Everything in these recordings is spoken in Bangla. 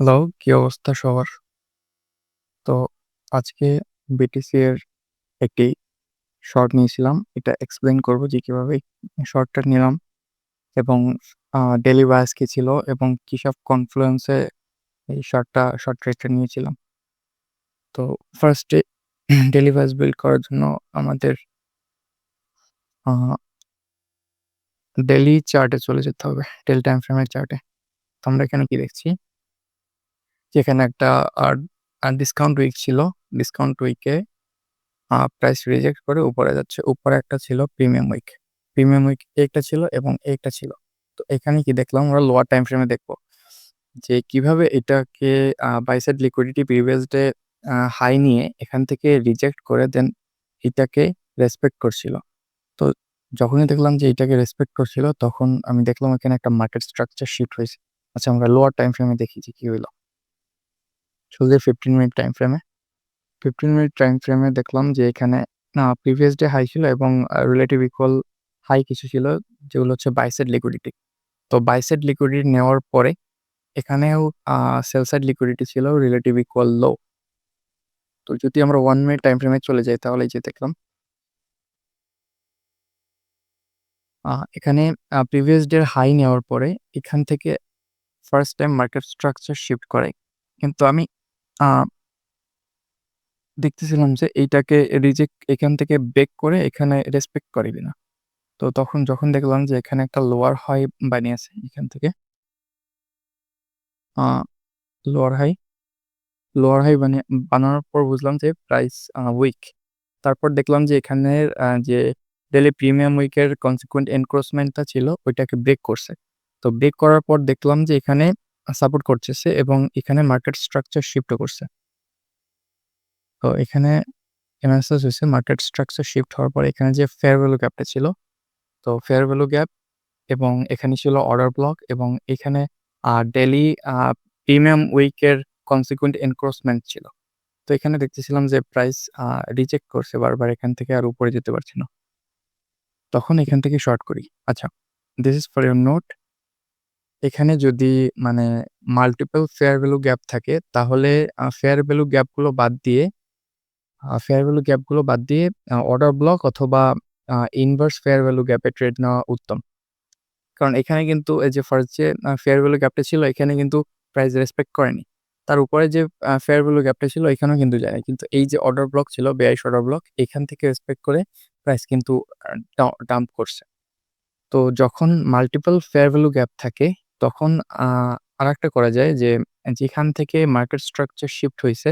হ্যালো, কি অবস্থা সবার? তো আজকে বিটিসি এর একটি শর্ট নিয়েছিলাম। এটা এক্সপ্লেইন করব যে কীভাবে শর্টটা নিলাম এবং আ ডেইলি বায়াস কি ছিল এবং কিসব কনফ্লুয়েন্স এ এই শর্টটা শর্ট ট্রেডটা নিয়েছিলাম। তো first a daily bias build করার জন্য আমাদের আ ডেইলি চার্টে চলে যেতে হবে। ডেলি টাইম ফ্রেমের চার্টে। তো আমরা এখানে কি দেখছি? যেখানে একটা ডিসকাউন্ট উইক ছিল। ডিসকাউন্ট উইকে প্রাইস রিজেক্ট করে উপরে যাচ্ছে। উপরে একটা ছিল প্রিমিয়াম উইক। প্রিমিয়াম উইক একটা ছিল এবং একটা ছিল। তো এখানে কি দেখলাম, আমরা লোয়ার টাইম ফ্রেমে দেখব যে কীভাবে এটাকে, আ buy side liquidity previous day high নিয়ে এখান থেকে রিজেক্ট করে দেন এটাকে রেসপেক্ট করছিল। তো যখনই দেখলাম যে এটাকে রেসপেক্ট করছিল, তখন আমি দেখলাম এখানে একটা মার্কেট স্ট্রাকচার শিফট হয়েছে। আচ্ছা আমরা লোয়ার টাইম ফ্রেমে দেখি যে কি হইল। শুধু 15 মিনিট টাইম ফ্রেমে। 15 মিনিট টাইম ফ্রেমে দেখলাম যে এখানে, না প্রিভিয়াস ডে হাই ছিল এবং রিলেটিভ ইকুয়াল হাই কিছু ছিল, যেগুলো হচ্ছে বাই সাইড লিকুইডিটি। তো বাই সাইড লিকুইডিটি নেওয়ার পরে এখানেও আ সেল সাইড লিকুইডিটি ছিল রিলেটিভ ইকুয়াল লো। তো যদি আমরা ওয়ান মিনিট টাইম ফ্রেমে চলে যাই, তাহলে এই যে দেখলাম। এখানে প্রিভিয়াস ডে হাই নেওয়ার পরে এখান থেকে first time market structure shift করে। কিন্তু আমি দেখতেছিলাম যে এইটাকে রিজেক্ট এখান থেকে ব্রেক করে এখানে রেসপেক্ট করে কিনা। তো তখন যখন দেখলাম যে এখানে একটা লোয়ার হাই বানিয়েছে এখান থেকে লোয়ার হাই লোয়ার হাই বানিয়ে, বানানোর পর বুঝলাম যে প্রাইস উইক। তারপর দেখলাম যে এখানের আ যে ডেইলি প্রিমিয়াম উইকের কনসিকুয়েন্ট এনক্রোচমেন্টটা ছিল, ওইটাকে ব্রেক করছে। তো ব্রেক করার পর দেখলাম যে এখানে সাপোর্ট করতেছে এবং এখানে মার্কেট স্ট্রাকচার শিফটও করছে। তো এখানে এনালাইসিস হইছে মার্কেট স্ট্রাকচার শিফট হওয়ার পর এখানে যে ফেয়ার ভ্যালু গ্যাপটা ছিল, তো ফেয়ার ভ্যালু গ্যাপ এবং এখানে ছিল অর্ডার ব্লক এবং এখানে আ প্রিমিয়াম উইকের কনসিকুয়েন্ট এনক্রোচমেন্ট ছিল। তো এখানে দেখতেছিলাম যে প্রাইস রিজেক্ট করছে বারবার এখান থেকে আর উপরে যেতে পারছে না। তখন এখান থেকে শর্ট করি। আচ্ছা, this is for your note. এখানে যদি মানে মাল্টিপল ফেয়ার ভ্যালু গ্যাপ থাকে, তাহলে ফেয়ার ভ্যালু গ্যাপগুলো বাদ দিয়ে ফেয়ার ভ্যালু গ্যাপগুলো বাদ দিয়ে অর্ডার ব্লক অথবা ইনভার্স ফেয়ার ভ্যালু গ্যাপে ট্রেড নেওয়া উত্তম। কারণ এখানে কিন্তু এই যে ফার্স্ট যে ফেয়ার ভ্যালু গ্যাপটা ছিল, এখানে কিন্তু প্রাইস রেসপেক্ট করেনি। তার উপরে যে ফেয়ার ভ্যালু গ্যাপটা ছিল, এখানেও কিন্তু যায়নি। কিন্তু এই যে অর্ডার ব্লক ছিল বেয়ারিশ অর্ডার ব্লক এখান থেকে রেসপেক্ট করে প্রাইস কিন্তু ডাম্প করছে। তো যখন মাল্টিপল ফেয়ার ভ্যালু গ্যাপ থাকে তখন, আ, আরেকটা করা যায় যে, যেখান থেকে মার্কেট স্ট্রাকচার শিফট হইছে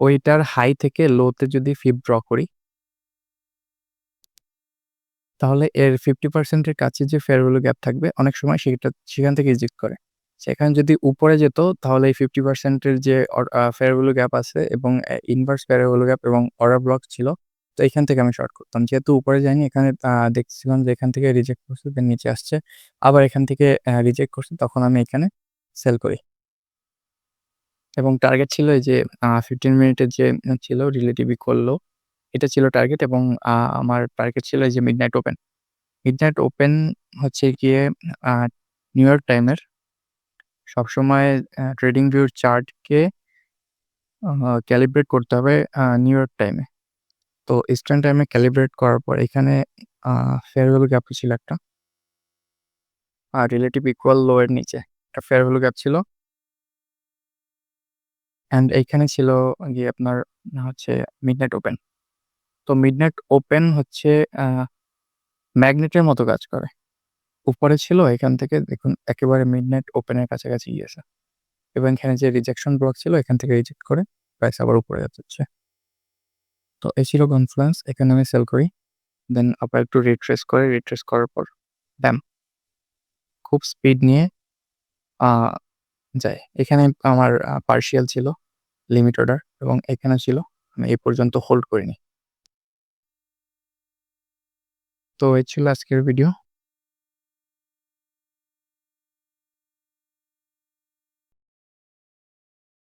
ওইটার হাই থেকে লো তে যদি ফিব ড্র করি তাহলে এর 50% এর কাছে যে ফেয়ার ভ্যালু গ্যাপ থাকবে, অনেক সময় সেটা, সেখান থেকে রিজেক্ট করে। সেখানে যদি উপরে যেত, তাহলে এই 50% এর যে, অর গ্যাপ আছে এবং ইনভার্স ফেয়ার ভ্যালু গ্যাপ এবং অর্ডার ব্লক ছিল। তো এখান থেকে আমি শর্ট করতাম। যেহেতু উপরে যাইনি, এখানে দেখছিলাম যে এখান থেকে রিজেক্ট করছে দেন নিচে আসছে। আবার এখান থেকে রিজেক্ট করছে, তখন আমি এখানে সেল করি। এবং টার্গেট ছিল যে ফিফটিন মিনিটের যে ছিল রিলেটিভ ইকুয়াল লো এটা ছিল টার্গেট এবং আমার টার্গেট ছিল যে midnight open. Midnight open হচ্ছে গিয়ে নিউ ইয়র্ক টাইমের সবসময় ট্রেডিং ভিউর চার্টকে ক্যালিব্রেট করতে হবে নিউ ইয়র্ক টাইমে। তো ইস্টার্ন টাইমে ক্যালিব্রেট করার পর এখানে ফেয়ার ভ্যালু গ্যাপ ছিল একটা। আর রিলেটিভ ইকুয়াল লো এর নিচে একটা ফেয়ার ভ্যালু গ্যাপ ছিল। অ্যান্ড এইখানে ছিল গিয়ে আপনার হচ্ছে মিডনাইট ওপেন। তো মিডনাইট ওপেন হচ্ছে ম্যাগনেটের মতো কাজ করে। উপরে ছিল এখান থেকে দেখুন একেবারে মিডনাইট ওপেনের কাছাকাছি গিয়েছে। এবং এখানে যে রিজেকশন ব্লক ছিল এখান থেকে রিজেক্ট করে প্রাইস আবার উপরে যাচ্ছে। তো এসিরো কনফ্লুয়েন্স এখানে আমি সেল করি। দেন আবার একটু রিট্রেস করে রিট্রেস করার পর ব্যাম! খুব স্পিড নিয়ে যায়। এখানে আমার পার্শিয়াল ছিল লিমিট অর্ডার এবং এখানে ছিল, আমি এই পর্যন্ত হোল্ড করিনি। তো এই ছিল আজকের ভিডিও।